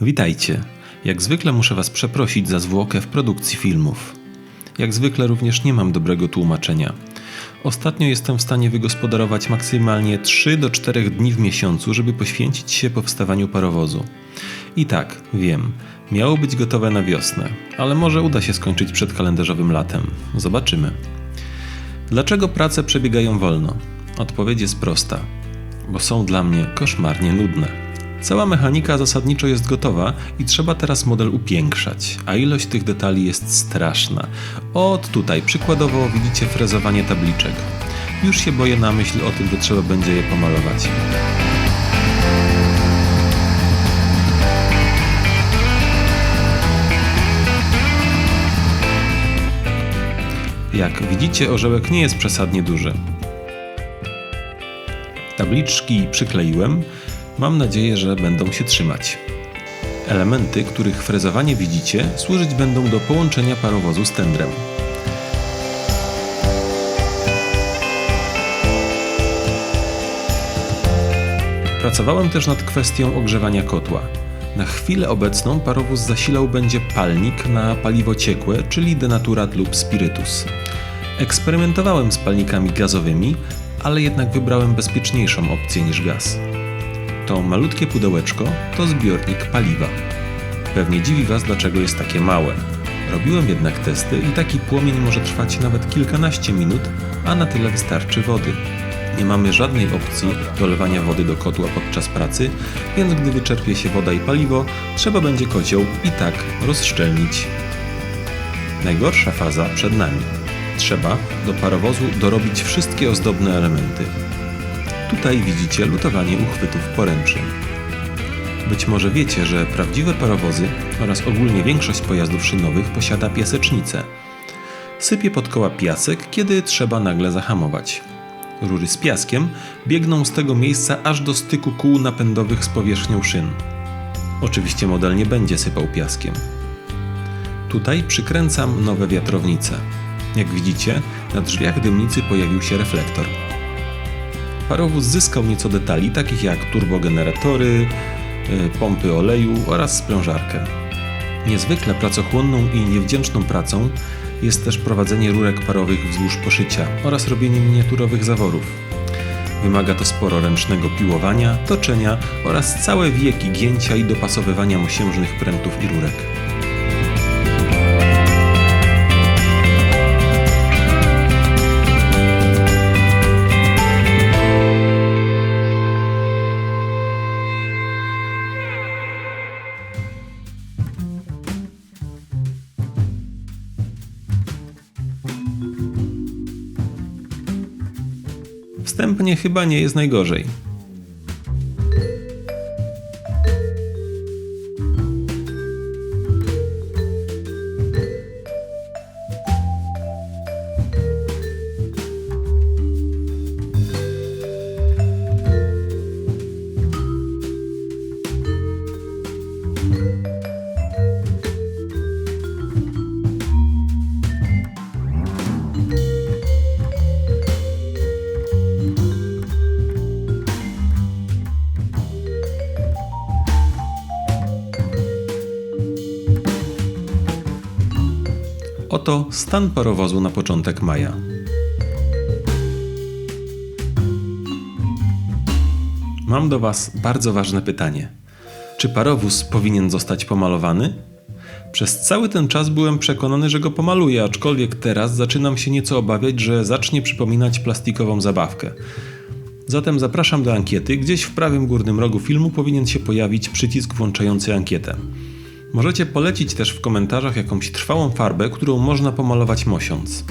Witajcie. Jak zwykle muszę Was przeprosić za zwłokę w produkcji filmów. Jak zwykle również nie mam dobrego tłumaczenia. Ostatnio jestem w stanie wygospodarować maksymalnie 3 do 4 dni w miesiącu, żeby poświęcić się powstawaniu parowozu. I tak, wiem, miało być gotowe na wiosnę, ale może uda się skończyć przed kalendarzowym latem. Zobaczymy. Dlaczego prace przebiegają wolno? Odpowiedź jest prosta, bo są dla mnie koszmarnie nudne. Cała mechanika zasadniczo jest gotowa i trzeba teraz model upiększać, a ilość tych detali jest straszna. Od tutaj przykładowo widzicie frezowanie tabliczek. Już się boję na myśl o tym, że trzeba będzie je pomalować. Jak widzicie, orzełek nie jest przesadnie duży. Tabliczki przykleiłem. Mam nadzieję, że będą się trzymać. Elementy, których frezowanie widzicie, służyć będą do połączenia parowozu z tendrem. Pracowałem też nad kwestią ogrzewania kotła. Na chwilę obecną parowóz zasilał będzie palnik na paliwo ciekłe, czyli denaturat lub spirytus. Eksperymentowałem z palnikami gazowymi, ale jednak wybrałem bezpieczniejszą opcję niż gaz. To malutkie pudełeczko to zbiornik paliwa. Pewnie dziwi Was, dlaczego jest takie małe. Robiłem jednak testy i taki płomień może trwać nawet kilkanaście minut, a na tyle wystarczy wody. Nie mamy żadnej opcji dolewania wody do kotła podczas pracy, więc gdy wyczerpie się woda i paliwo, trzeba będzie kocioł i tak rozszczelnić. Najgorsza faza przed nami. Trzeba do parowozu dorobić wszystkie ozdobne elementy. Tutaj widzicie lutowanie uchwytów poręczym. Być może wiecie, że prawdziwe parowozy oraz ogólnie większość pojazdów szynowych posiada piasecznicę. Sypie pod koła piasek, kiedy trzeba nagle zahamować. Rury z piaskiem biegną z tego miejsca aż do styku kół napędowych z powierzchnią szyn. Oczywiście model nie będzie sypał piaskiem. Tutaj przykręcam nowe wiatrownice. Jak widzicie, na drzwiach dymnicy pojawił się reflektor. Parowóz zyskał nieco detali, takich jak turbogeneratory, y, pompy oleju oraz sprężarkę. Niezwykle pracochłonną i niewdzięczną pracą jest też prowadzenie rurek parowych wzdłuż poszycia oraz robienie miniaturowych zaworów. Wymaga to sporo ręcznego piłowania, toczenia oraz całe wieki gięcia i dopasowywania mosiężnych prętów i rurek. Wstępnie chyba nie jest najgorzej. Oto stan parowozu na początek maja. Mam do Was bardzo ważne pytanie. Czy parowóz powinien zostać pomalowany? Przez cały ten czas byłem przekonany, że go pomaluję, aczkolwiek teraz zaczynam się nieco obawiać, że zacznie przypominać plastikową zabawkę. Zatem zapraszam do ankiety. Gdzieś w prawym górnym rogu filmu powinien się pojawić przycisk włączający ankietę. Możecie polecić też w komentarzach jakąś trwałą farbę, którą można pomalować mosiąc.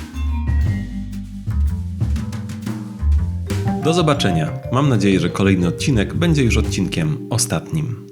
Do zobaczenia. Mam nadzieję, że kolejny odcinek będzie już odcinkiem ostatnim.